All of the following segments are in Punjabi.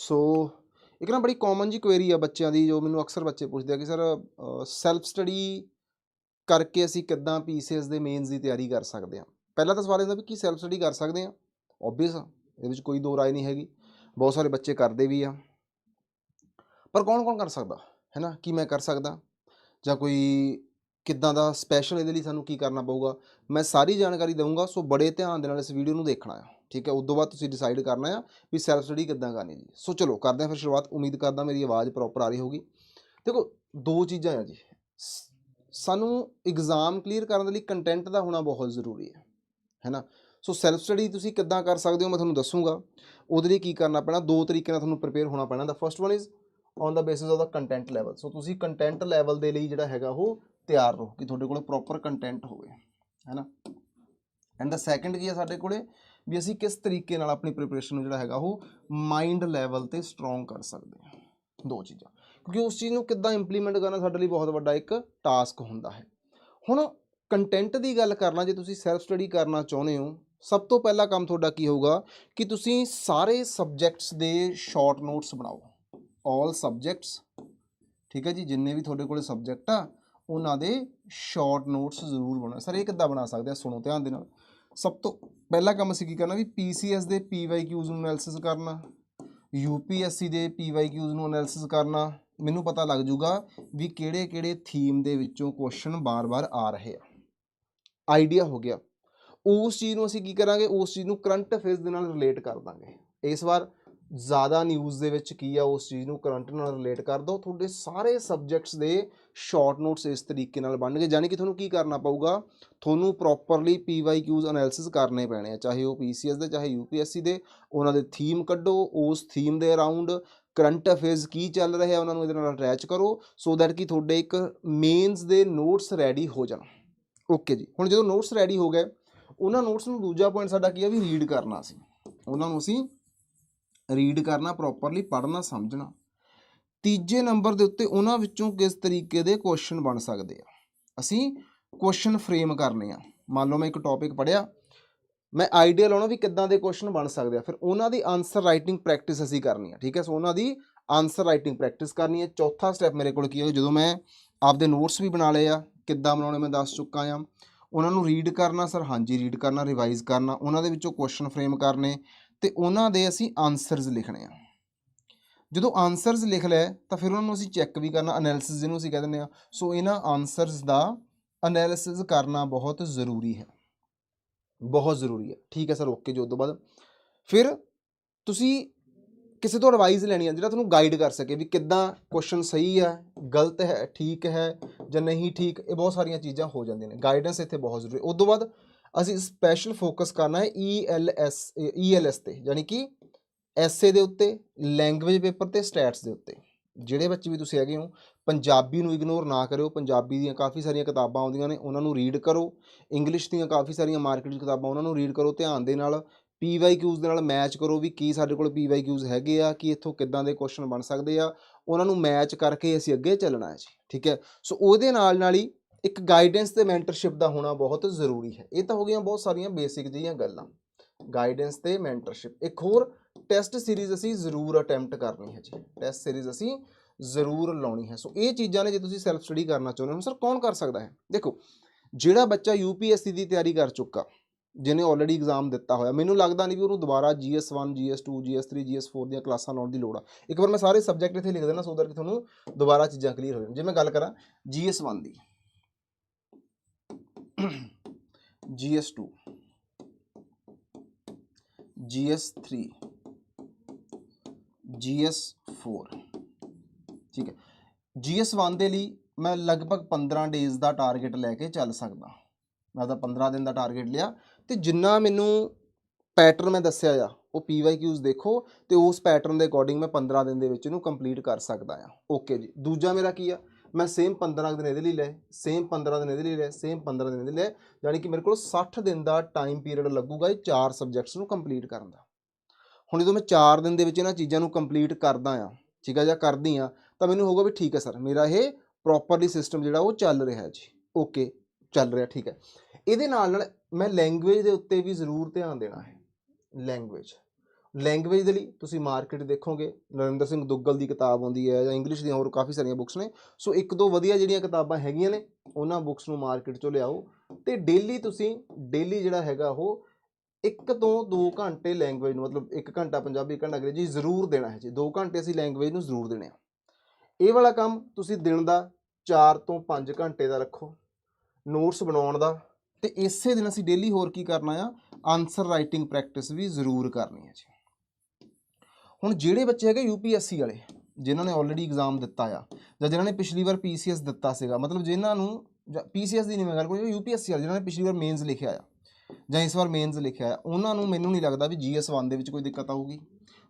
ਸੋ ਇੱਕ ਨਾ ਬੜੀ ਕਾਮਨ ਜੀ ਕੁਐਰੀ ਆ ਬੱਚਿਆਂ ਦੀ, ਜੋ ਮੈਨੂੰ ਅਕਸਰ ਬੱਚੇ ਪੁੱਛਦੇ ਆ ਕਿ ਸਰ ਸੈਲਫ ਸਟੱਡੀ ਕਰਕੇ ਅਸੀਂ ਕਿੱਦਾਂ ਪੀਸੀਐਸ ਦੇ ਮੇਨਸ ਦੀ ਤਿਆਰੀ ਕਰ ਸਕਦੇ ਹਾਂ? ਪਹਿਲਾ ਤਾਂ ਸਵਾਲ ਇਹਦਾ ਵੀ ਕੀ ਸੈਲਫ ਸਟੱਡੀ ਕਰ ਸਕਦੇ ਹਾਂ? ਆਬਵੀਅਸ ਇਹਦੇ ਵਿੱਚ ਕੋਈ ਦੋ ਰਾਏ ਨਹੀਂ ਹੈਗੀ। ਬਹੁਤ ਸਾਰੇ ਬੱਚੇ ਕਰਦੇ ਵੀ ਆ। ਪਰ ਕੌਣ ਕੌਣ ਕਰ ਸਕਦਾ? ਹੈ ਨਾ ਕੀ ਮੈਂ ਕਰ ਸਕਦਾ? ਜਾਂ ਕੋਈ ਕਿੱਦਾਂ ਦਾ ਸਪੈਸ਼ਲ ਇਹਦੇ ਲਈ ਸਾਨੂੰ ਕੀ ਕਰਨਾ ਪਊਗਾ? ਮੈਂ ਸਾਰੀ ਜਾਣਕਾਰੀ ਦਊਂਗਾ, ਸੋ ਬੜੇ ਧਿਆਨ ਦੇ ਨਾਲ ਇਸ ਵੀਡੀਓ ਨੂੰ ਦੇਖਣਾ ਆ। ਠੀਕ ਹੈ ਉਸ ਤੋਂ ਬਾਅਦ ਤੁਸੀਂ ਡਿਸਾਈਡ ਕਰਨਾ ਆ ਵੀ ਸੈਲਫ ਸਟੱਡੀ ਕਿੱਦਾਂ ਕਰਨੀ ਜੀ। ਸੋ ਚਲੋ, ਕਰਦੇ ਹਾਂ ਫਿਰ ਸ਼ੁਰੂਆਤ, ਉਮੀਦ ਕਰਦਾ ਮੇਰੀ ਆਵਾਜ਼ ਪ੍ਰੋਪਰ ਆ ਰਹੀ ਹੋਊਗੀ। ਦੇਖੋ, ਦੋ ਚੀਜ਼ਾਂ ਆ ਜੀ। ਸ- ਸਾਨੂੰ ਐਗਜ਼ਾਮ ਕਲੀਅਰ ਕਰਨ ਦੇ ਲਈ ਕੰਟੈਂਟ ਦਾ ਹੋਣਾ ਬਹੁਤ ਜ਼ਰੂਰੀ ਹੈ ਹੈ ਨਾ? ਸੋ ਸੈਲਫ ਸਟੱਡੀ ਤੁਸੀਂ ਕਿੱਦਾਂ ਕਰ ਸਕਦੇ ਹੋ ਮੈਂ ਤੁਹਾਨੂੰ ਦੱਸੂਗਾ। ਉਹਦੇ ਲਈ ਕੀ ਕਰਨਾ ਪੈਣਾ, ਦੋ ਤਰੀਕੇ ਨਾਲ ਤੁਹਾਨੂੰ ਪ੍ਰਿਪੇਅਰ ਹੋਣਾ ਪੈਣਾ। The first one is on the basis of the content level so ਤੁਸੀਂ ਕੰਟੈਂਟ ਲੈਵਲ ਦੇ ਲਈ ਜਿਹੜਾ ਹੈਗਾ ਉਹ ਤਿਆਰ ਰਹੋ ਕਿ ਤੁਹਾਡੇ ਕੋਲ ਪ੍ਰੋਪਰ ਕੰਟੈਂਟ ਹੋਵੇ, ਹੈ ਨਾ? ਐਂਡ ਦਾ ਸੈਕੰਡ ਕੀ ਹੈ ਸਾਡੇ ਕੋਲੇ? ਵੀ ਅਸੀਂ ਕਿਸ ਤਰੀਕੇ ਨਾਲ ਆਪਣੀ ਪ੍ਰੀਪਰੇਸ਼ਨ ਨੂੰ ਜਿਹੜਾ ਹੈਗਾ ਉਹ ਮਾਈਂਡ ਲੈਵਲ ਤੇ ਸਟਰੋਂਗ ਕਰ ਸਕਦੇ ਹਾਂ। ਦੋ ਚੀਜ਼ਾਂ। ਕਿਉਂਕਿ ਉਸ ਚੀਜ਼ ਨੂੰ ਕਿੱਦਾਂ ਇੰਪਲੀਮੈਂਟ ਕਰਨਾ ਸਾਡੇ ਲਈ ਬਹੁਤ ਵੱਡਾ ਇੱਕ ਟਾਸਕ ਹੁੰਦਾ ਹੈ। ਹੁਣ ਕੰਟੈਂਟ ਦੀ ਗੱਲ ਕਰਨਾ, ਜੇ ਤੁਸੀਂ ਸੈਲਫ ਸਟੱਡੀ ਕਰਨਾ ਚਾਹੁੰਦੇ ਹੋ, ਸਭ ਤੋਂ ਪਹਿਲਾ ਕੰਮ ਤੁਹਾਡਾ ਕੀ ਹੋਊਗਾ ਕਿ ਤੁਸੀਂ ਸਾਰੇ ਸਬਜੈਕਟਸ ਦੇ ਸ਼ਾਰਟ ਨੋਟਸ ਬਣਾਓ। 올 ਸਬਜੈਕਟਸ ਠੀਕ ਹੈ ਜੀ? ਜਿੰਨੇ ਵੀ ਤੁਹਾਡੇ ਕੋਲੇ ਸਬਜੈਕਟ ਆ, ਉਹਨਾਂ ਦੇ ਸ਼ਾਰਟ ਨੋਟਸ ਜ਼ਰੂਰ ਬਣਾਓ। ਸਰ, ਇਹ ਕਿੱਦਾਂ ਬਣਾ ਸਕਦੇ ਆ? ਸੁਣੋ ਧਿਆਨ ਦੇ ਨਾਲ। ਸਭ ਤੋਂ ਪਹਿਲਾ ਕੰਮ ਅਸੀਂ ਕੀ ਕਰਨਾ ਵੀ ਪੀਸੀਐਸ ਦੇ ਪੀਵਾਈਕਿਊਜ਼ ਨੂੰ ਐਨਾਲਿਸਿਸ ਕਰਨਾ ਯੂਪੀਐਸਸੀ ਦੇ ਪੀਵਾਈਕਿਊਜ਼ ਨੂੰ ਐਨਾਲਿਸਿਸ ਕਰਨਾ, ਮੈਨੂੰ ਪਤਾ ਲੱਗ ਜੂਗਾ ਵੀ ਕਿਹੜੇ ਕਿਹੜੇ ਥੀਮ ਦੇ ਵਿੱਚੋਂ ਕੁਐਸਚਨ ਬਾਰ-ਬਾਰ ਆ ਰਹੇ ਆ। ਆਈਡੀਆ ਹੋ ਗਿਆ। ਉਸ ਚੀਜ਼ ਨੂੰ ਅਸੀਂ ਕੀ ਕਰਾਂਗੇ, ਉਸ ਚੀਜ਼ ਨੂੰ ਕਰੰਟ ਅਫੇਅਰਸ ਦੇ ਨਾਲ ਰਿਲੇਟ ਕਰ ਦਾਂਗੇ। ਇਸ ਵਾਰ ਜ਼ਿਆਦਾ ਨਿਊਜ਼ ਦੇ ਵਿੱਚ ਕੀ ਆ, ਉਸ ਚੀਜ਼ ਨੂੰ ਕਰੰਟ ਨਾਲ ਰਿਲੇਟ ਕਰ ਦੋ ਤੁਹਾਡੇ ਸਾਰੇ ਸਬਜੈਕਟਸ ਦੇ ਸ਼ਾਰਟ ਨੋਟਸ ਇਸ ਤਰੀਕੇ ਨਾਲ ਬਣਨਗੇ ਯਾਨੀ ਕਿ ਤੁਹਾਨੂੰ ਕੀ ਕਰਨਾ ਪਊਗਾ? ਤੁਹਾਨੂੰ ਪ੍ਰੋਪਰਲੀ ਪੀਵਾਈਕਿਊਜ਼ ਐਨਾਲਿਸਿਸ ਕਰਨੇ ਪੈਣੇ ਆ, ਚਾਹੇ ਉਹ ਪੀਸੀਐਸ ਦੇ, ਚਾਹੇ ਯੂਪੀਐਸਸੀ ਦੇ, ਉਹਨਾਂ ਦੇ ਥੀਮ ਕੱਢੋ, ਉਸ ਥੀਮ ਦੇ ਅਰਾਊਂਡ ਕਰੰਟ ਅਫੇਅਰਸ ਕੀ ਚੱਲ ਰਿਹਾ ਉਹਨਾਂ ਨੂੰ ਇਹਦੇ ਨਾਲ ਅਟੈਚ ਕਰੋ ਸੋ ਦੈਟ ਕਿ ਤੁਹਾਡੇ ਇੱਕ ਮੇਨਸ ਦੇ ਨੋਟਸ ਰੈਡੀ ਹੋ ਜਾਣ। ਓਕੇ ਜੀ, ਹੁਣ ਜਦੋਂ ਨੋਟਸ ਰੈਡੀ ਹੋ ਗਏ, ਉਹਨਾਂ ਨੋਟਸ ਨੂੰ ਦੂਜਾ ਪੁਆਇੰਟ ਸਾਡਾ ਕੀ ਹੈ ਵੀ ਰੀਡ ਕਰਨਾ ਸੀ। ਉਹਨਾਂ ਨੂੰ ਅਸੀਂ ਰੀਡ ਕਰਨਾ ਪ੍ਰੋਪਰਲੀ ਪੜ੍ਹਨਾ, ਸਮਝਣਾ। ਤੀਜੇ ਨੰਬਰ ਦੇ ਉੱਤੇ ਉਹਨਾਂ ਵਿੱਚੋਂ ਕਿਸ ਤਰੀਕੇ ਦੇ ਕੁਐਸਚਨ ਬਣ ਸਕਦੇ ਆ? ਅਸੀਂ ਕੁਐਸਚਨ ਫਰੇਮ ਕਰਨੇ ਆ। ਮੰਨ ਲਓ ਮੈਂ ਇੱਕ ਟੌਪਿਕ ਪੜਿਆ ਮੈਂ ਆਈਡੀਆ ਲਾਉਣਾ ਵੀ ਕਿੱਦਾਂ ਦੇ ਕੁਐਸਚਨ ਬਣ ਸਕਦੇ ਆ। ਫਿਰ ਉਹਨਾਂ ਦੀ ਆਨਸਰ ਰਾਈਟਿੰਗ ਪ੍ਰੈਕਟਿਸ ਅਸੀਂ ਕਰਨੀ ਆ, ਠੀਕ ਹੈ? ਸੋ ਉਹਨਾਂ ਦੀ ਆਨਸਰ ਰਾਈਟਿੰਗ ਪ੍ਰੈਕਟਿਸ ਕਰਨੀ ਹੈ ਚੌਥਾ ਸਟੈਪ ਮੇਰੇ ਕੋਲ ਕੀ ਹੈ ਜਦੋਂ ਮੈਂ ਆਪਦੇ ਨੋਟਸ ਵੀ ਬਣਾ ਲਏ ਆ, ਕਿੱਦਾਂ ਬਣਾਉਣੇ ਮੈਂ ਦੱਸ ਚੁੱਕਾ ਆ। ਉਹਨਾਂ ਨੂੰ ਰੀਡ ਕਰਨਾ ਸਰ ਹਾਂਜੀ ਰੀਡ ਕਰਨਾ ਰਿਵਾਈਜ਼ ਕਰਨਾ, ਉਹਨਾਂ ਦੇ ਵਿੱਚੋਂ ਕੁਐਸਚਨ ਫਰੇਮ ਕਰਨੇ ਤੇ ਉਹਨਾਂ ਦੇ ਅਸੀਂ ਆਨਸਰਸ ਲਿਖਣੇ ਆ। ਜਦੋਂ ਆਨਸਰਸ ਲਿਖ ਲਏ, ਤਾਂ ਫਿਰ ਉਹਨਾਂ ਨੂੰ ਅਸੀਂ ਚੈੱਕ ਵੀ ਕਰਨਾ ਐਨਾਲਿਸਿਸ ਜਿਹਨੂੰ ਅਸੀਂ ਕਹਿ ਦਿੰਦੇ ਆ ਸੋ ਇਹਨਾਂ ਆਨਸਰਸ ਦਾ ਐਨਾਲਿਸਿਸ ਕਰਨਾ ਬਹੁਤ ਜ਼ਰੂਰੀ ਹੈ। ਬਹੁਤ ਜ਼ਰੂਰੀ ਹੈ। ਠੀਕ ਹੈ ਸਰ ਓਕੇ ਜੀ ਉਸ ਤੋਂ ਬਾਅਦ। ਫਿਰ ਤੁਸੀਂ ਕਿਸੇ ਤੋਂ ਐਡਵਾਈਸ ਲੈਣੀ ਹੈ ਜਿਹੜਾ ਤੁਹਾਨੂੰ ਗਾਈਡ ਕਰ ਸਕੇ ਵੀ ਕਿੱਦਾਂ ਕੁਐਸਚਨ ਸਹੀ ਹੈ, ਗਲਤ ਹੈ, ਠੀਕ ਹੈ ਜਾਂ ਨਹੀਂ ਠੀਕ, ਇਹ ਬਹੁਤ ਸਾਰੀਆਂ ਚੀਜ਼ਾਂ ਹੋ ਜਾਂਦੀਆਂ ਨੇ। ਗਾਈਡੈਂਸ ਇੱਥੇ ਬਹੁਤ ਜ਼ਰੂਰੀ ਉਸ ਤੋਂ ਬਾਅਦ ਅਸੀਂ ਸਪੈਸ਼ਲ ਫੋਕਸ ਕਰਨਾ ਹੈ E ELS ELS ਤੇ, ਯਾਨੀ ਕਿ ਐਸਏ ਦੇ ਉੱਤੇ ਲੈਂਗੁਏਜ ਪੇਪਰ ਤੇ ਸਟੈਟਸ ਦੇ ਉੱਤੇ, ਜਿਹੜੇ ਬੱਚੇ ਵੀ ਤੁਸੀਂ ਹੈਗੇ ਹੋ, ਪੰਜਾਬੀ ਨੂੰ ਇਗਨੋਰ ਨਾ ਕਰਿਓ, ਪੰਜਾਬੀ ਦੀਆਂ ਕਾਫੀ ਸਾਰੀਆਂ ਕਿਤਾਬਾਂ ਆਉਂਦੀਆਂ ਨੇ, ਉਹਨਾਂ ਨੂੰ ਰੀਡ ਕਰੋ ਇੰਗਲਿਸ਼ ਦੀਆਂ ਕਾਫੀ ਸਾਰੀਆਂ ਮਾਰਕੀਟ 'ਚ ਕਿਤਾਬਾਂ ਉਹਨਾਂ ਨੂੰ ਰੀਡ ਕਰੋ, ਧਿਆਨ ਦੇ ਨਾਲ ਪੀਵਾਈਕਿਊਜ਼ ਦੇ ਨਾਲ ਮੈਚ ਕਰੋ ਵੀ ਕੀ ਸਾਡੇ ਕੋਲ ਪੀਵਾਈਕਿਊਜ਼ ਹੈਗੇ ਆ, ਕਿ ਇੱਥੋਂ ਕਿੱਦਾਂ ਦੇ ਕੁਐਸਚਨ ਬਣ ਸਕਦੇ ਆ, ਉਹਨਾਂ ਨੂੰ ਮੈਚ ਕਰਕੇ ਅਸੀਂ ਅੱਗੇ ਚੱਲਣਾ ਹੈ ਜੀ, ਠੀਕ ਹੈ? ਸੋ ਉਹਦੇ ਨਾਲ ਨਾਲ ਹੀ ਇੱਕ ਗਾਈਡੈਂਸ ਤੇ ਮੈਂਟਰਸ਼ਿਪ ਦਾ ਹੋਣਾ ਬਹੁਤ ਜ਼ਰੂਰੀ ਹੈ, ਇਹ ਤਾਂ ਹੋ ਗਈਆਂ ਬਹੁਤ ਸਾਰੀਆਂ ਬੇਸਿਕ ਜਿਹੀਆਂ ਗੱਲਾਂ ਗਾਈਡੈਂਸ ਤੇ ਮੈਂਟਰਸ਼ਿਪ ਇੱਕ ਹੋਰ ਟੈਸਟ ਸੀਰੀਜ਼ ਅਸੀਂ ਜ਼ਰੂਰ ਅਟੈਂਪਟ ਕਰਨੀ ਹੈ ਜੀ। ਟੈਸਟ ਸੀਰੀਜ਼ ਅਸੀਂ ਜ਼ਰੂਰ ਲਾਉਣੀ ਹੈ। ਸੋ ਇਹ ਚੀਜ਼ਾਂ ਨੇ ਜੇ ਤੁਸੀਂ ਸੈਲਫ ਸਟੱਡੀ ਕਰਨਾ ਚਾਹੁੰਦੇ ਹੋ, ਸਰ, ਕੌਣ ਕਰ ਸਕਦਾ ਹੈ? ਦੇਖੋ, ਜਿਹੜਾ ਬੱਚਾ ਯੂਪੀਐਸਸੀ ਦੀ ਤਿਆਰੀ ਕਰ ਚੁੱਕਾ, ਜਿਹਨੇ ਆਲਰੇਡੀ ਐਗਜ਼ਾਮ ਦਿੱਤਾ ਹੋਇਆ, ਮੈਨੂੰ ਲੱਗਦਾ ਨਹੀਂ ਵੀ ਉਹਨੂੰ ਦੁਬਾਰਾ GS1 GS2 GS3 GS4 ਦੀਆਂ ਕਲਾਸਾਂ ਲਾਉਣ ਦੀ ਲੋੜ ਆ। ਇੱਕ ਵਾਰ ਮੈਂ ਸਾਰੇ ਸਬਜੈਕਟ ਇੱਥੇ ਲਿਖ ਦੇਣਾ ਸੋ that ਕਿ ਤੁਹਾਨੂੰ ਦੁਬਾਰਾ ਚੀਜ਼ਾਂ ਕਲੀਅਰ ਹੋ ਜਾਣ। ਜੇ ਮੈਂ ਗੱਲ ਕਰਾਂ GS1 ਦੀ। GS2 GS3 GS4 ਠੀਕ ਹੈ। GS1 ਦੇ ਲਈ ਮੈਂ ਲਗਭਗ 15 ਡੇਜ਼ ਦਾ ਟਾਰਗੇਟ ਲੈ ਕੇ ਚੱਲ ਸਕਦਾ। ਮੈਂ ਤਾਂ 15 ਦਿਨ ਦਾ ਟਾਰਗੇਟ ਲਿਆ ਤੇ ਜਿੰਨਾ ਮੈਨੂੰ ਪੈਟਰਨ ਮੈਂ ਦੱਸਿਆ ਆ, ਉਹ ਪੀਵਾਈਕਿਊਜ਼ ਦੇਖੋ ਤੇ ਉਸ ਪੈਟਰਨ ਦੇ ਅਕੋਰਡਿੰਗ ਮੈਂ 15 ਦਿਨ ਦੇ ਵਿੱਚ ਇਹਨੂੰ ਕੰਪਲੀਟ ਕਰ ਸਕਦਾ ਆ। ਓਕੇ ਜੀ। ਦੂਜਾ ਮੇਰਾ ਕੀ ਆ? ਮੈਂ ਸੇਮ 15 ਦਿਨ ਇਹਦੇ ਲਈ ਲਏ ਸੇਮ 15 ਦਿਨ ਇਹਦੇ ਲਈ ਲਏ ਸੇਮ 15 ਦਿਨ ਇਹਦੇ ਲਈ ਲਏ, ਯਾਨੀ ਕਿ ਮੇਰੇ ਕੋਲ 60 ਦਿਨ ਦਾ ਟਾਈਮ ਪੀਰੀਅਡ ਲੱਗੂਗਾ ਇਹ ਚਾਰ ਸਬਜੈਕਟਸ ਨੂੰ ਕੰਪਲੀਟ ਕਰਨ ਦਾ। ਹੁਣ ਜਦੋਂ ਮੈਂ 4 ਦਿਨ ਦੇ ਵਿੱਚ ਇਹਨਾਂ ਚੀਜ਼ਾਂ ਨੂੰ ਕੰਪਲੀਟ ਕਰਦਾ ਆ ਠੀਕ ਆ ਜਾਂ ਕਰਦੀ ਆ ਤਾਂ ਮੈਨੂੰ ਹੋਊਗਾ ਵੀ ਠੀਕ ਹੈ ਸਰ, ਮੇਰਾ ਇਹ ਪ੍ਰੋਪਰਲੀ ਸਿਸਟਮ ਜਿਹੜਾ ਉਹ ਚੱਲ ਰਿਹਾ ਹੈ ਜੀ। ਓਕੇ ਚੱਲ ਰਿਹਾ, ਠੀਕ ਹੈ ਇਹਦੇ ਨਾਲ ਨਾਲ ਮੈਂ ਲੈਂਗੁਏਜ ਦੇ ਉੱਤੇ ਵੀ ਜ਼ਰੂਰ ਧਿਆਨ ਦੇਣਾ ਹੈ। ਲੈਂਗੁਏਜ ਲੈਂਗੁਏਜ ਦੇ ਲਈ ਤੁਸੀਂ ਮਾਰਕੀਟ ਦੇਖੋਗੇ, ਨਰਿੰਦਰ ਸਿੰਘ ਦੁੱਗਲ ਦੀ ਕਿਤਾਬ ਆਉਂਦੀ ਹੈ ਜਾਂ ਇੰਗਲਿਸ਼ ਦੀਆਂ ਹੋਰ ਕਾਫੀ ਸਾਰੀਆਂ ਬੁੱਕਸ ਨੇ। ਸੋ ਇੱਕ ਦੋ ਵਧੀਆ ਜਿਹੜੀਆਂ ਕਿਤਾਬਾਂ ਹੈਗੀਆਂ ਨੇ, ਉਹਨਾਂ ਬੁੱਕਸ ਨੂੰ ਮਾਰਕੀਟ ਚੋਂ ਲਿਆਓ। ਤੇ ਡੇਲੀ ਤੁਸੀਂ ਡੇਲੀ ਜਿਹੜਾ ਹੈਗਾ ਉਹ ਇੱਕ ਤੋਂ 2 ਘੰਟੇ ਲੈਂਗੁਏਜ ਨੂੰ, ਮਤਲਬ 1 ਘੰਟਾ ਪੰਜਾਬੀ, ਇੱਕ ਘੰਟਾ ਅੰਗਰੇਜ਼ੀ ਜ਼ਰੂਰ ਦੇਣਾ ਹੈ ਜੀ। 2 ਘੰਟੇ ਅਸੀਂ ਲੈਂਗੁਏਜ ਨੂੰ ਜ਼ਰੂਰ ਦੇਣੇ ਆ ਇਹ ਵਾਲਾ ਕੰਮ ਤੁਸੀਂ ਦਿਨ ਦਾ 4 ਤੋਂ 5 ਘੰਟੇ ਦਾ ਰੱਖੋ ਨੋਟਸ ਬਣਾਉਣ ਦਾ ਤੇ ਇਸੇ ਦਿਨ ਅਸੀਂ ਡੇਲੀ ਹੋਰ ਕੀ ਕਰਨਾ ਆ ਆਨਸਰ ਰਾਈਟਿੰਗ ਪ੍ਰੈਕਟਿਸ ਵੀ ਜ਼ਰੂਰ ਕਰਨੀ ਹੈ ਜੀ। ਹੁਣ ਜਿਹੜੇ ਬੱਚੇ ਹੈਗੇ ਯੂਪੀਐਸਸੀ ਵਾਲੇ, ਜਿਨ੍ਹਾਂ ਨੇ ਆਲਰੇਡੀ ਐਗਜ਼ਾਮ ਦਿੱਤਾ ਆ, ਜਾਂ ਜਿਨ੍ਹਾਂ ਨੇ ਪਿਛਲੀ ਵਾਰ ਪੀਸੀਐਸ ਦਿੱਤਾ ਸੀਗਾ, ਮਤਲਬ ਜਿਨ੍ਹਾਂ ਨੂੰ ਪੀਸੀਐਸ ਦੀ ਨਹੀਂ ਮੈਂ ਗੱਲ ਕੋਈ ਯੂਪੀਐਸਸੀ ਵਾਲੇ, ਜਿਨ੍ਹਾਂ ਨੇ ਪਿਛਲੀ ਵਾਰ ਮੇਨਸ ਲਿਖਿਆ ਆ ਜਾਂ ਇਸ ਵਾਰ ਮੇਨਸ ਲਿਖਿਆ ਆ ਉਹਨਾਂ ਨੂੰ ਮੈਨੂੰ ਨਹੀਂ ਲੱਗਦਾ ਵੀ ਜੀਐਸ 1 ਦੇ ਵਿੱਚ ਕੋਈ ਦਿੱਕਤ ਆਊਗੀ।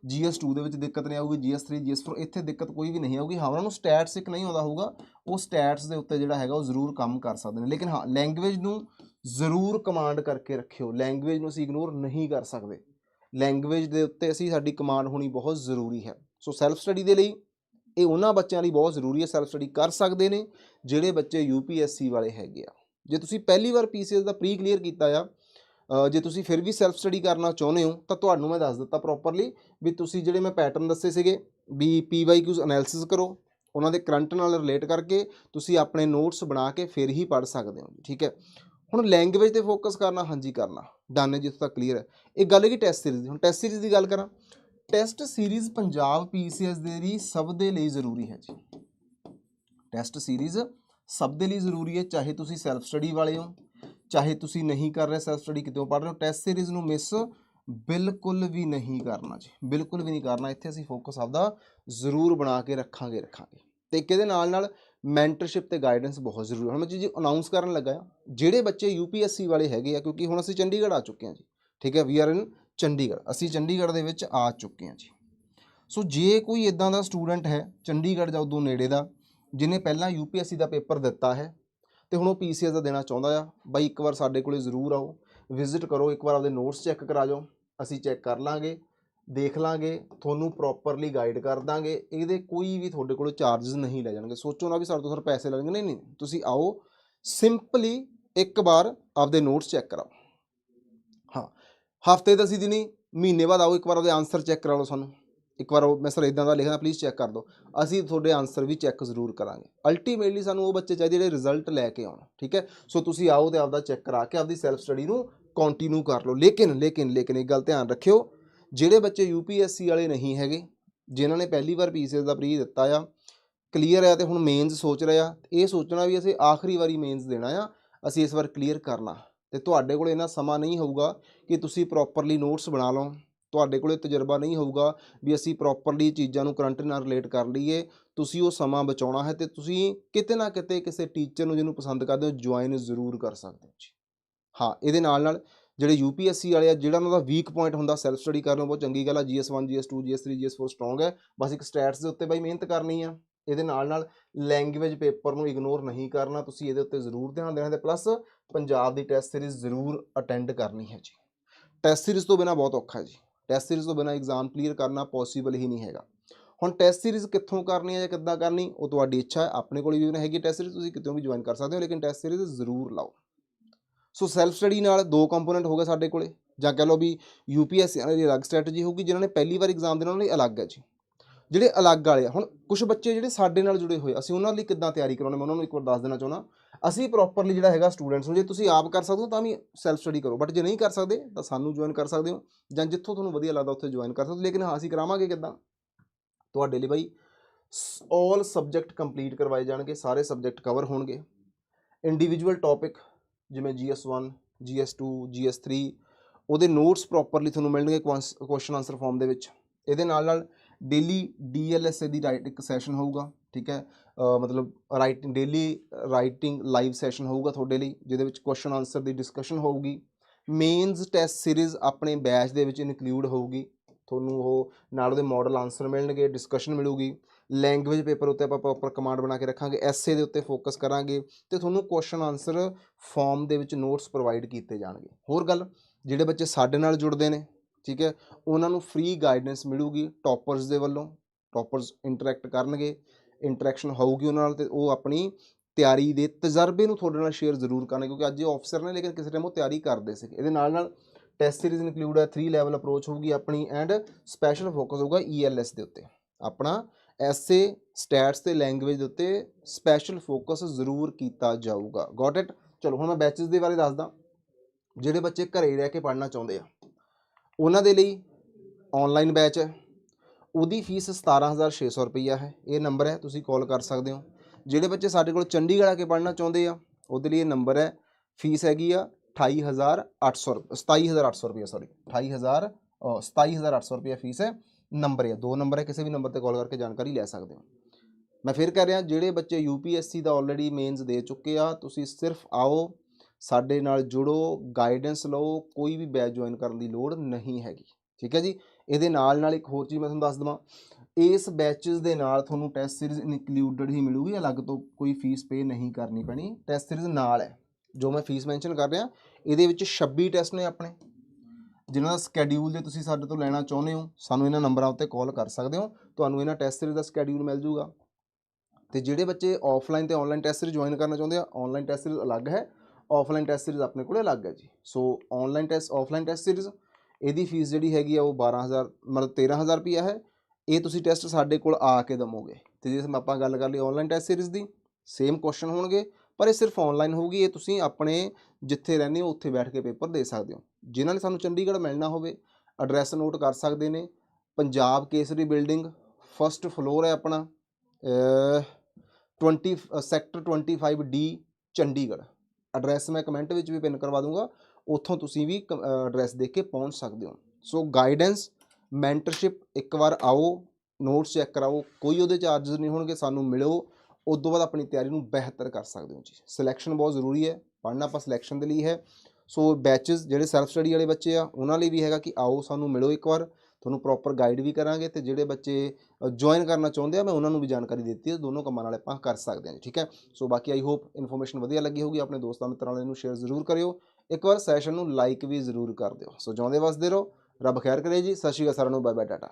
ਜੀਐਸ 2 ਦੇ ਵਿੱਚ ਦਿੱਕਤ ਨਹੀਂ ਆਊਗੀ ਜੀਐਸ 3 ਜੀਐਸ 4 ਇੱਥੇ ਦਿੱਕਤ ਕੋਈ ਵੀ ਨਹੀਂ ਆਊਗੀ। ਹਾਂ, ਉਹਨਾਂ ਨੂੰ ਸਟੈਟਸ ਇੱਕ ਨਹੀਂ ਆਉਂਦਾ ਹੋਊਗਾ, ਉਹ ਸਟੈਟਸ ਦੇ ਉੱਤੇ ਜਿਹੜਾ ਹੈਗਾ ਉਹ ਜ਼ਰੂਰ ਕੰਮ ਕਰ ਸਕਦੇ ਨੇ। ਲੇਕਿਨ ਹਾਂ ਲੈਂਗੁਏਜ ਨੂੰ ਜ਼ਰੂਰ ਕਮਾਂਡ ਕਰਕੇ ਰੱਖਿਓ। ਲੈਂਗੁਏਜ ਨੂੰ ਅਸੀਂ ਇਗਨੋਰ ਨਹੀਂ ਕਰ ਸਕਦੇ। ਲੈਂਗੁਏਜ ਦੇ ਉੱਤੇ ਅਸੀਂ, ਸਾਡੀ ਕਮਾਂਡ ਹੋਣੀ ਬਹੁਤ ਜ਼ਰੂਰੀ ਹੈ। ਸੋ ਸੈਲਫ ਸਟੱਡੀ ਦੇ ਲਈ ਇਹ ਉਹਨਾਂ ਬੱਚਿਆਂ ਲਈ ਬਹੁਤ ਜ਼ਰੂਰੀ ਹੈ ਸੈਲਫ ਸਟੱਡੀ ਕਰ ਸਕਦੇ ਨੇ, ਜਿਹੜੇ ਬੱਚੇ ਯੂਪੀਐਸਸੀ ਵਾਲੇ ਹੈਗੇ ਆ। ਜੇ ਤੁਸੀਂ ਪਹਿਲੀ ਵਾਰ ਪੀਸੀਐਸ ਦਾ ਪ੍ਰੀ ਕਲੀਅਰ ਕੀਤਾ ਆ ਜੇ ਤੁਸੀਂ ਫਿਰ ਵੀ ਸੈਲਫ ਸਟੱਡੀ ਕਰਨਾ ਚਾਹੁੰਦੇ ਹੋ, ਤਾਂ ਤੁਹਾਨੂੰ ਮੈਂ ਦੱਸ ਦਿੱਤਾ ਪ੍ਰੋਪਰਲੀ ਵੀ ਤੁਸੀਂ ਜਿਹੜੇ ਮੈਂ ਪੈਟਰਨ ਦੱਸੇ ਸੀਗੇ, ਵੀ ਪੀਵਾਈਕਿਊਜ਼ ਐਨਾਲਿਸਿਸ ਕਰੋ, ਉਹਨਾਂ ਦੇ ਕਰੰਟ ਨਾਲ ਰਿਲੇਟ ਕਰਕੇ ਤੁਸੀਂ ਆਪਣੇ ਨੋਟਸ ਬਣਾ ਕੇ ਫਿਰ ਹੀ ਪੜ੍ਹ ਸਕਦੇ ਹੋ ਠੀਕ ਹੈ? ਹੁਣ ਲੈਂਗੁਏਜ ਤੇ ਫੋਕਸ ਕਰਨਾ, ਹਾਂਜੀ ਕਰਨਾ ਡਨ ਹੈ ਜਿੱਥੋਂ ਤੱਕ ਕਲੀਅਰ ਹੈ। ਇਹ ਗੱਲ ਹੈ ਕਿ ਟੈਸਟ ਸੀਰੀਜ਼ ਦੀ, ਹੁਣ ਟੈਸਟ ਸੀਰੀਜ਼ ਦੀ ਗੱਲ ਕਰਾਂ ਟੈਸਟ ਸੀਰੀਜ਼ ਪੰਜਾਬ ਪੀਸੀਐਸ ਦੇ ਲਈ ਸਭ ਦੇ ਲਈ ਜ਼ਰੂਰੀ ਹੈ ਜੀ। ਟੈਸਟ ਸੀਰੀਜ਼ ਸਭ ਦੇ ਲਈ ਜ਼ਰੂਰੀ ਹੈ, ਚਾਹੇ ਤੁਸੀਂ ਸੈਲਫ ਸਟੱਡੀ ਵਾਲੇ ਹੋ ਚਾਹੇ ਤੁਸੀਂ ਨਹੀਂ ਕਰ ਰਹੇ ਸੈਲਫ ਸਟੱਡੀ ਕਿਤੇ ਪੜ੍ਹ ਰਹੇ ਹੋ ਟੈਸਟ ਸੀਰੀਜ਼ ਨੂੰ ਮਿਸ ਬਿਲਕੁਲ ਵੀ ਨਹੀਂ ਕਰਨਾ ਜੀ, ਬਿਲਕੁਲ ਵੀ ਨਹੀਂ ਕਰਨਾ। ਇੱਥੇ ਅਸੀਂ ਫੋਕਸ ਆਪਦਾ ਜ਼ਰੂਰ ਬਣਾ ਕੇ ਰੱਖਾਂਗੇ ਰੱਖਾਂਗੇ। ਤੇ ਕਿਹਦੇ ਨਾਲ ਨਾਲ ਮੈਂਟਰਸ਼ਿਪ ਤੇ ਗਾਈਡੈਂਸ ਬਹੁਤ ਜ਼ਰੂਰੀ ਹੁਣ ਮੈਂ ਜੀ ਅਨਾਉਂਸ ਕਰਨ ਲੱਗਾ ਆ ਜਿਹੜੇ ਬੱਚੇ ਯੂਪੀਐਸਸੀ ਵਾਲੇ ਹੈਗੇ ਆ, ਕਿਉਂਕਿ ਹੁਣ ਅਸੀਂ ਚੰਡੀਗੜ੍ਹ ਆ ਚੁੱਕੇ ਹਾਂ ਜੀ, ਠੀਕ ਹੈ ਵੀ ਆਰ ਇਨ ਚੰਡੀਗੜ੍ਹ, ਅਸੀਂ ਚੰਡੀਗੜ੍ਹ ਦੇ ਵਿੱਚ ਆ ਚੁੱਕੇ ਹਾਂ ਜੀ। ਸੋ ਜੇ ਕੋਈ ਇਦਾਂ ਦਾ ਸਟੂਡੈਂਟ ਹੈ, ਚੰਡੀਗੜ੍ਹ ਜਾਂ ਉਦੋਂ ਨੇੜੇ ਦਾ, ਜਿਹਨੇ ਪਹਿਲਾਂ ਯੂਪੀਐਸਸੀ ਦਾ ਪੇਪਰ ਦਿੱਤਾ ਹੈ ਤੇ ਹੁਣ ਉਹ ਪੀਸੀਐਸ ਦਾ ਦੇਣਾ ਚਾਹੁੰਦਾ ਆ। ਬਾਈ, ਇੱਕ ਵਾਰ ਸਾਡੇ ਕੋਲੇ ਜ਼ਰੂਰ ਆਓ। ਵਿਜ਼ਿਟ ਕਰੋ, ਇੱਕ ਵਾਰ ਆਪਦੇ ਨੋਟਸ ਚੈੱਕ ਕਰਾ ਜਾਓ। ਅਸੀਂ ਚੈੱਕ ਕਰ ਲਾਂਗੇ, ਦੇਖ ਲਾਂਗੇ, ਤੁਹਾਨੂੰ ਪ੍ਰੋਪਰਲੀ ਗਾਈਡ ਕਰ ਦਾਂਗੇ। ਇਹਦੇ ਕੋਈ ਵੀ ਤੁਹਾਡੇ ਕੋਲੋਂ ਚਾਰजेस ਨਹੀਂ ਲੈ ਜਾਣਗੇ। ਸੋਚੋ ਨਾ ਵੀ ਸਾਡੇ ਤੋਂ ਸਰ ਪੈਸੇ ਲੈਣਗੇ। ਨਹੀਂ ਨਹੀਂ, ਤੁਸੀਂ ਆਓ। ਸਿੰਪਲੀ ਇੱਕ ਵਾਰ ਆਪਦੇ ਨੋਟਸ ਚੈੱਕ ਕਰਾਓ। ਹਾਂ। ਹਫ਼ਤੇ ਦਾ ਅਸੀਂ ਦਿਨੀ, ਮਹੀਨੇ ਬਾਅਦ ਆਓ, ਇੱਕ ਵਾਰ ਆਪਦੇ ਆਨਸਰ ਚੈੱਕ ਕਰਾ ਲਓ ਸਾਨੂੰ। ਇੱਕ ਵਾਰ ਉਹ ਮੈਂ ਸਰ ਇਦਾਂ ਦਾ ਲਿਖਦਾ ਪਲੀਜ਼ ਚੈੱਕ ਕਰ ਦਿਓ। ਅਸੀਂ ਤੁਹਾਡੇ ਆਨਸਰ ਵੀ ਚੈੱਕ ਜ਼ਰੂਰ ਕਰਾਂਗੇ। ਅਲਟੀਮੇਟਲੀ ਸਾਨੂੰ ਉਹ ਬੱਚੇ ਚਾਹੀਦੇ ਜਿਹੜੇ ਰਿਜ਼ਲਟ ਲੈ ਕੇ ਆਉਣ, ਠੀਕ ਹੈ? ਸੋ ਤੁਸੀਂ ਆਓ ਤੇ ਆਪਦਾ ਚੈੱਕ ਕਰਾ ਕੇ ਆਪਦੀ ਸੈਲਫ ਸਟੱਡੀ ਨੂੰ ਕੰਟੀਨਿਊ ਕਰ ਲਓ। ਲੇਕਿਨ ਲੇਕਿਨ ਲੇਕਿਨ ਇੱਕ ਗੱਲ ਧਿਆਨ ਰੱਖਿਓ, ਜਿਹੜੇ ਬੱਚੇ ਯੂਪੀਐਸਸੀ ਵਾਲੇ ਨਹੀਂ ਹੈਗੇ, ਜਿਨ੍ਹਾਂ ਨੇ ਪਹਿਲੀ ਵਾਰ ਪੀਸੀਐਸ ਦਾ ਪ੍ਰੀ ਦਿੱਤਾ ਆ ਕਲੀਅਰ ਆ ਤੇ ਹੁਣ ਮੇਨਸ ਸੋਚ ਰਹੇ ਆ, ਇਹ ਸੋਚਣਾ ਵੀ ਅਸੀਂ ਆਖਰੀ ਵਾਰੀ ਮੇਨਸ ਦੇਣਾ ਆ, ਅਸੀਂ ਇਸ ਵਾਰ ਕਲੀਅਰ ਕਰਨਾ। ਤੇ ਤੁਹਾਡੇ ਕੋਲ ਇਹਨਾਂ ਸਮਾਂ ਨਹੀਂ ਹੋਊਗਾ ਕਿ ਤੁਸੀਂ ਪ੍ਰੋਪਰਲੀ ਨੋਟਸ ਬਣਾ ਲਓ। ਤੁਹਾਡੇ ਕੋਲੇ ਤਜਰਬਾ ਨਹੀਂ ਹੋਊਗਾ ਵੀ ਅਸੀਂ ਪ੍ਰੋਪਰਲੀ ਚੀਜ਼ਾਂ ਨੂੰ ਕਰੰਟ ਨਾਲ ਰਿਲੇਟ ਕਰ ਲਈਏ, ਤੁਸੀਂ ਉਹ ਸਮਾਂ ਬਚਾਉਣਾ ਹੈ ਤੇ ਤੁਸੀਂ ਕਿਤੇ ਨਾ ਕਿਤੇ ਕਿਸੇ ਟੀਚਰ ਨੂੰ ਜਿਹਨੂੰ ਪਸੰਦ ਕਰਦੇ ਹੋ ਜੁਆਇਨ ਜ਼ਰੂਰ ਕਰ ਸਕਦੇ ਹੋ ਜੀ। ਹਾਂ, ਇਹਦੇ ਨਾਲ ਨਾਲ ਜਿਹੜੇ ਯੂਪੀਐਸਸੀ ਵਾਲੇ ਆ, ਜਿਹੜਾ ਉਹਨਾਂ ਦਾ ਵੀਕ ਪੁਆਇੰਟ ਹੁੰਦਾ ਸੈਲਫ ਸਟੱਡੀ ਕਰਨਾ ਬਹੁਤ ਚੰਗੀ ਗੱਲ ਆ GS1 GS2 GS3 GS4 strong ਹੈ, ਬਸ ਇੱਕ ਸਟੈਟਸ ਦੇ ਉੱਤੇ ਬਾਈ ਮਿਹਨਤ ਕਰਨੀ ਆ। ਇਹਦੇ ਨਾਲ ਨਾਲ ਲੈਂਗੁਏਜ ਪੇਪਰ ਨੂੰ ਇਗਨੋਰ ਨਹੀਂ ਕਰਨਾ, ਤੁਸੀਂ ਇਹਦੇ ਉੱਤੇ ਜ਼ਰੂਰ ਧਿਆਨ ਦੇਣਾ ਤੇ ਪਲੱਸ ਪੰਜਾਬ ਦੀ ਟੈਸਟ ਸੀਰੀਜ਼ ਜ਼ਰੂਰ ਅਟੈਂਡ ਕਰਨੀ ਹੈ ਜੀ। ਟੈਸਟ ਸੀਰੀਜ਼ ਤੋਂ ਬਿਨਾ ਬਹੁਤ ਔਖਾ ਜੀ। ਟੈਸਟ ਸੀਰੀਜ਼ ਤੋਂ ਬਿਨਾ ਐਗਜ਼ਾਮ ਕਲੀਅਰ ਕਰਨਾ ਪੋਸੀਬਲ ਹੀ ਨਹੀਂ ਹੈਗਾ। ਹੁਣ ਟੈਸਟ ਸੀਰੀਜ਼ ਕਿੱਥੋਂ ਕਰਨੀ ਹੈ ਜਾਂ ਕਿੱਦਾਂ ਕਰਨੀ, ਉਹ ਤੁਹਾਡੀ ਇੱਛਾ ਹੈ। ਆਪਣੇ ਕੋਲ ਵੀ ਹੈਗੀ ਟੈਸਟ ਸੀਰੀਜ਼ ਤੁਸੀਂ ਕਿਤੋਂ ਵੀ ਜੁਆਇਨ ਕਰ ਸਕਦੇ ਹੋ, ਲੇਕਿਨ ਟੈਸਟ ਸੀਰੀਜ਼ ਜ਼ਰੂਰ ਲਾਓ। ਸੋ ਸੈਲਫ ਸਟੱਡੀ ਨਾਲ ਦੋ ਕੰਪੋਨੈਂਟ ਹੋ ਗਏ ਸਾਡੇ ਕੋਲੇ। ਜਾਂ ਕਹ ਲਓ ਵੀ ਯੂਪੀਐਸਸੀ ਦੀ ਅਲੱਗ ਸਟ੍ਰੈਟਜੀ ਹੋਊਗੀ, ਜਿਨ੍ਹਾਂ ਨੇ ਪਹਿਲੀ ਵਾਰ ਐਗਜ਼ਾਮ ਦੇਣਾ ਉਹਨਾਂ ਲਈ ਅਲੱਗ ਹੈ ਜੀ। ਜਿਹੜੇ ਅਲੱਗ ਵਾਲੇ ਆ। ਹੁਣ ਕੁਝ ਬੱਚੇ ਜਿਹੜੇ ਸਾਡੇ ਨਾਲ ਜੁੜੇ ਹੋਏ ਅਸੀਂ ਉਹਨਾਂ ਲਈ ਕਿੱਦਾਂ ਤਿਆਰੀ ਕਰਾਉਣੇ ਮੈਂ ਉਹਨਾਂ ਨੂੰ ਇੱਕ ਵਾਰ ਦੱਸ ਦੇਣਾ ਚਾਹੁੰਦਾ। ਅਸੀਂ ਪ੍ਰੋਪਰਲੀ ਜਿਹੜਾ ਹੈਗਾ ਸਟੂਡੈਂਟਸ ਨੂੰ, ਜੇ ਤੁਸੀਂ ਆਪ ਕਰ ਸਕਦੇ ਹੋ ਤਾਂ ਵੀ ਸੈਲਫ ਸਟੱਡੀ ਕਰੋ। ਬਟ ਜੇ ਨਹੀਂ ਕਰ ਸਕਦੇ, ਤਾਂ ਸਾਨੂੰ ਜੁਆਇਨ ਕਰ ਸਕਦੇ ਹੋ ਜਾਂ ਜਿੱਥੋਂ ਤੁਹਾਨੂੰ ਵਧੀਆ ਲੱਗਦਾ ਉੱਥੇ ਜੁਆਇਨ ਕਰ ਸਕਦੇ ਹੋ। ਲੇਕਿਨ ਹਾਂ, ਅਸੀਂ ਕਰਾਵਾਂਗੇ ਕਿੱਦਾਂ? ਤੁਹਾਡੇ ਲਈ ਬਾਈ ਆਲ ਸਬਜੈਕਟ ਕੰਪਲੀਟ ਕਰਵਾਏ ਜਾਣਗੇ, ਸਾਰੇ ਸਬਜੈਕਟ ਕਵਰ ਹੋਣਗੇ। ਇੰਡੀਵਿਜੂਅਲ ਟੌਪਿਕ ਜਿਵੇਂ GS1 GS2 GS3 ਉਹਦੇ ਨੋਟਸ ਪ੍ਰੋਪਰਲੀ ਤੁਹਾਨੂੰ ਮਿਲਣਗੇ ਕੁਐਸਚਨ ਆਨਸਰ ਫਾਰਮ ਦੇ ਵਿੱਚ। ਇਹਦੇ ਨਾਲ ਨਾਲ ਡੇਲੀ DLSA ਦੀ ਰਾਈਟ ਇੱਕ ਸੈਸ਼ਨ ਹੋਊਗਾ, ਠੀਕ ਹੈ? ਮਤਲਬ writing daily writing live session ਹੋਊਗਾ ਤੁਹਾਡੇ ਲਈ, ਜਿਹਦੇ ਵਿੱਚ ਕੁਐਸਚਨ ਆਨਸਰ ਦੀ ਡਿਸਕਸ਼ਨ ਹੋਊਗੀ। ਮੇਨਸ ਟੈਸਟ ਸੀਰੀਜ਼ ਆਪਣੇ ਬੈਚ ਦੇ ਵਿੱਚ ਇਨਕਲੂਡ ਹੋਊਗੀ। ਤੁਹਾਨੂੰ ਉਹ ਨਾਲ ਉਹਦੇ ਮਾਡਲ ਆਨਸਰ ਮਿਲਣਗੇ ਡਿਸਕਸ਼ਨ ਮਿਲੂਗੀ। ਲੈਂਗੁਏਜ ਪੇਪਰ ਉੱਤੇ ਆਪਾਂ ਪ੍ਰੋਪਰ ਕਮਾਂਡ ਬਣਾ ਕੇ ਰੱਖਾਂਗੇ ਐਸੇ ਦੇ ਉੱਤੇ ਫੋਕਸ ਕਰਾਂਗੇ ਤੇ ਤੁਹਾਨੂੰ ਕੁਐਸਚਨ ਆਨਸਰ ਫਾਰਮ ਦੇ ਵਿੱਚ ਨੋਟਸ ਪ੍ਰੋਵਾਈਡ ਕੀਤੇ ਜਾਣਗੇ। ਹੋਰ ਗੱਲ, ਜਿਹੜੇ ਬੱਚੇ ਸਾਡੇ ਨਾਲ ਜੁੜਦੇ ਨੇ ਠੀਕ ਹੈ? ਉਹਨਾਂ ਨੂੰ ਫ੍ਰੀ ਗਾਈਡੈਂਸ ਮਿਲੂਗੀ ਟੌਪਰਸ ਦੇ ਵੱਲੋਂ ਟੌਪਰਸ ਇੰਟਰੈਕਟ ਕਰਨਗੇ ਇੰਟਰੈਕਸ਼ਨ ਹੋਊਗੀ ਉਹਨਾਂ ਨਾਲ ਤੇ ਉਹ ਆਪਣੀ ਤਿਆਰੀ ਦੇ ਤਜਰਬੇ ਨੂੰ ਤੁਹਾਡੇ ਨਾਲ ਸ਼ੇਅਰ ਜ਼ਰੂਰ ਕਰਨਗੇ ਕਿਉਂਕਿ ਅੱਜ ਇਹ ਆਫਸਰ ਨੇ ਲੇਕਿਨ ਕਿਸੇ ਟਾਈਮ ਉਹ ਤਿਆਰੀ ਕਰਦੇ ਸੀ ਇਹਦੇ ਨਾਲ ਨਾਲ ਟੈਸਟ ਸੀਰੀਜ਼ ਇਨਕਲੂਡ ਹੈ 3 ਲੈਵਲ ਅਪਰੋਚ ਹੋਊਗੀ ਆਪਣੀ ਐਂਡ ਸਪੈਸ਼ਲ ਫੋਕਸ ਹੋਊਗਾ ELS ਦੇ ਉੱਤੇ। ਆਪਣਾ ਐਸੇ ਸਟੈਟਸ ਤੇ ਲੈਂਗੁਏਜ ਦੇ ਉੱਤੇ ਸਪੈਸ਼ਲ ਫੋਕਸ ਜ਼ਰੂਰ ਕੀਤਾ ਜਾਊਗਾ। ਗੋਟ ਇਟ ਚਲੋ ਹੁਣ ਮੈਂ ਬੈਚਸ ਦੇ ਬਾਰੇ ਦੱਸਦਾ। ਜਿਹੜੇ ਬੱਚੇ ਘਰੇ ਰਹਿ ਕੇ ਪੜ੍ਹਨਾ ਚਾਹੁੰਦੇ ਆ ਉਹਨਾਂ ਦੇ ਲਈ ਆਨਲਾਈਨ ਬੈਚ ਹੈ। ਉਹਦੀ ਫੀਸ 17600 ਰੁਪਈਆ ਹੈ। ਇਹ ਨੰਬਰ ਹੈ ਤੁਸੀਂ ਕਾਲ ਕਰ ਸਕਦੇ ਹੋ। ਜਿਹੜੇ ਬੱਚੇ ਸਾਡੇ ਕੋਲ ਚੰਡੀਗੜ੍ਹ ਆ ਕੇ ਪੜ੍ਹਨਾ ਚਾਹੁੰਦੇ ਆ ਉਹਦੇ ਲਈ ਇਹ ਨੰਬਰ ਹੈ। ਫੀਸ ਹੈਗੀ ਆ 28800 ਰੁਪਏ 27800 ਰੁਪਏ ਸੌਰੀ 28000 ਅ, 27800 ਰੁਪਈਆ ਫੀਸ ਹੈ। ਨੰਬਰ ਹੈ ਦੋ ਨੰਬਰ ਹੈ ਕਿਸੇ ਵੀ ਨੰਬਰ ਤੇ ਕਾਲ ਕਰਕੇ ਜਾਣਕਾਰੀ ਲੈ ਸਕਦੇ ਹੋ। ਮੈਂ ਫਿਰ ਕਹਿ ਰਿਹਾ ਜਿਹੜੇ ਬੱਚੇ ਯੂਪੀਐਸਸੀ ਦਾ ਆਲਰੇਡੀ ਮੇਨਸ ਦੇ ਚੁੱਕੇ ਆ ਤੁਸੀਂ ਸਿਰਫ ਆਓ ਸਾਡੇ ਨਾਲ ਜੁੜੋ ਗਾਈਡੈਂਸ ਲਓ, ਕੋਈ ਵੀ ਬੈਚ ਜੁਆਇਨ ਕਰਨ ਦੀ ਲੋੜ ਨਹੀਂ ਹੈਗੀ। ਠੀਕ ਹੈ ਜੀ? ਇਹਦੇ ਨਾਲ ਨਾਲ ਇੱਕ ਹੋਰ ਚੀਜ਼ ਮੈਂ ਤੁਹਾਨੂੰ ਦੱਸ ਦਵਾਂ। ਇਸ ਬੈਚਸ ਦੇ ਨਾਲ ਤੁਹਾਨੂੰ ਟੈਸਟ ਸੀਰੀਜ਼ ਇਨਕਲੂਡਡ ਹੀ ਮਿਲੂਗੀ, ਅਲੱਗ ਤੋਂ ਕੋਈ ਫੀਸ ਪੇ ਨਹੀਂ ਕਰਨੀ ਪੈਣੀ। ਟੈਸਟ ਸੀਰੀਜ਼ ਨਾਲ ਹੈ। ਜੋ ਮੈਂ ਫੀਸ ਮੈਂਸ਼ਨ ਕਰ ਰਿਹਾ, ਇਹਦੇ ਵਿੱਚ 26 ਟੈਸਟ ਨੇ ਆਪਣੇ। ਜਿਨ੍ਹਾਂ ਦਾ ਸਕੇਡਿਊਲ ਜੇ ਤੁਸੀਂ ਸਾਡੇ ਤੋਂ ਲੈਣਾ ਚਾਹੁੰਦੇ ਹੋ, ਸਾਨੂੰ ਇਹਨਾਂ ਨੰਬਰਾਂ ਉੱਤੇ ਕਾਲ ਕਰ ਸਕਦੇ ਹੋ। ਤੁਹਾਨੂੰ ਇਹਨਾਂ ਟੈਸਟ ਸੀਰੀਜ਼ ਦਾ ਸਕੇਡਿਊਲ ਮਿਲ ਜੂਗਾ। ਤੇ ਜਿਹੜੇ ਬੱਚੇ ਆਫਲਾਈਨ ਤੇ ਆਨਲਾਈਨ ਟੈਸਟ ਸੀਰੀਜ਼ ਜੁਆਇਨ ਕਰਨਾ ਚਾਹੁੰਦੇ ਆ ਆਨਲਾਈਨ ਟੈਸਟ ਸੀਰੀਜ਼ ਅਲੱਗ ਹੈ। ਆਫਲਾਈਨ ਟੈਸਟ ਸੀਰੀਜ਼ ਆਪਣੇ ਕੋਲ ਅਲੱਗ ਹੈ ਜੀ। So online test offline test series ਇਹਦੀ ਫੀਸ ਜਿਹੜੀ ਹੈਗੀ ਆ ਉਹ 12000 ਮਤਲਬ 13000 ਰੁਪਿਆ ਹੈ। ਇਹ ਤੁਸੀਂ ਟੈਸਟ ਸਾਡੇ ਕੋਲ ਆ ਕੇ ਦਮੋਗੇ ਤੇ ਜੇ ਆਪਾਂ ਗੱਲ ਕਰ ਲਈ ਆਨਲਾਈਨ ਟੈਸਟ ਸੀਰੀਜ਼ ਦੀ ਸੇਮ ਕੁਐਸਚਨ ਹੋਣਗੇ, ਪਰ ਇਹ ਸਿਰਫ ਆਨਲਾਈਨ ਹੋਊਗੀ। ਇਹ ਤੁਸੀਂ ਆਪਣੇ ਜਿੱਥੇ ਰਹਿੰਦੇ ਹੋ, ਉੱਥੇ ਬੈਠ ਕੇ ਪੇਪਰ ਦੇ ਸਕਦੇ ਹੋ। ਜਿਨ੍ਹਾਂ ਨੇ ਸਾਨੂੰ ਚੰਡੀਗੜ੍ਹ ਮਿਲਣਾ ਹੋਵੇ ਐਡਰੈਸ ਨੋਟ ਕਰ ਸਕਦੇ ਨੇ। Punjab Kesari building first floor ਹੈ ਆਪਣਾ, ਅਹ 20 ਸੈਕਟਰ 25 ਡੀ ਚੰਡੀਗੜ੍ਹ। ਐਡਰੈਸ ਮੈਂ ਕਮੈਂਟ ਵਿੱਚ ਵੀ ਪਿੰਨ ਕਰਵਾ ਦੂੰਗਾ, ਉੱਥੋਂ ਤੁਸੀਂ ਵੀ ਐਡਰੈਸ ਦੇਖ ਕੇ ਪਹੁੰਚ ਸਕਦੇ ਹੋ। ਸੋ ਗਾਈਡੈਂਸ ਮੈਂਟਰਸ਼ਿਪ ਇੱਕ ਵਾਰ ਆਓ ਨੋਟਸ ਚੈੱਕ ਕਰਾਓ, ਕੋਈ ਉਹਦੇ ਚਾਰजेस ਨਹੀਂ ਹੋਣਗੇ, ਸਾਨੂੰ ਮਿਲੋ, ਉਸ ਤੋਂ ਬਾਅਦ ਆਪਣੀ ਤਿਆਰੀ ਨੂੰ ਬਿਹਤਰ ਕਰ ਸਕਦੇ ਹੋ ਜੀ ਸਿਲੈਕਸ਼ਨ ਬਹੁਤ ਜ਼ਰੂਰੀ ਹੈ, ਪੜ੍ਹਨਾ ਆਪਾਂ ਸਿਲੈਕਸ਼ਨ ਦੇ ਲਈ ਹੈ। ਸੋ ਬੈਚਸ ਜਿਹੜੇ ਸੈਲਫ ਸਟੱਡੀ ਵਾਲੇ ਬੱਚੇ ਆ, ਉਹਨਾਂ ਲਈ ਵੀ ਹੈਗਾ ਕਿ ਆਓ, ਸਾਨੂੰ ਮਿਲੋ ਇੱਕ ਵਾਰ। ਤੁਹਾਨੂੰ ਪ੍ਰੋਪਰ ਗਾਈਡ ਵੀ ਕਰਾਂਗੇ ਤੇ ਜਿਹੜੇ ਬੱਚੇ ਜੁਆਇਨ ਕਰਨਾ ਚਾਹੁੰਦੇ ਆ, ਮੈਂ ਉਹਨਾਂ ਨੂੰ ਵੀ ਜਾਣਕਾਰੀ ਦਿੱਤੀ ਹੈ, ਦੋਨੋਂ ਕੰਮਾਂ ਨਾਲ ਆਪਾਂ ਕਰ ਸਕਦੇ ਹਾਂ ਜੀ, ਠੀਕ ਹੈ? ਸੋ ਬਾਕੀ ਆਈ ਹੋਪ ਇਨਫੋਰਮੇਸ਼ਨ ਵਧੀਆ ਲੱਗੀ ਹੋਊਗੀ, ਆਪਣੇ ਦੋਸਤਾਂ ਮਿੱਤਰਾਂ ਨਾਲ ਇਹਨੂੰ ਸ਼ੇਅਰ ਜ਼ਰੂਰ ਕਰਿਓ, ਇੱਕ ਵਾਰ ਸੈਸ਼ਨ ਨੂੰ ਲਾਈਕ ਵੀ ਜ਼ਰੂਰ ਕਰ ਦਿਓ। ਸੋ ਜਿਉਂਦੇ ਵਸਦੇ ਰਹੋ, ਰੱਬ ਖੈਰ ਕਰੇ ਜੀ, ਸਤਿ ਸ਼੍ਰੀ ਅਕਾਲ ਸਾਰਿਆਂ ਨੂੰ ਬਾਏ ਬਾਏ ਟਾਟਾ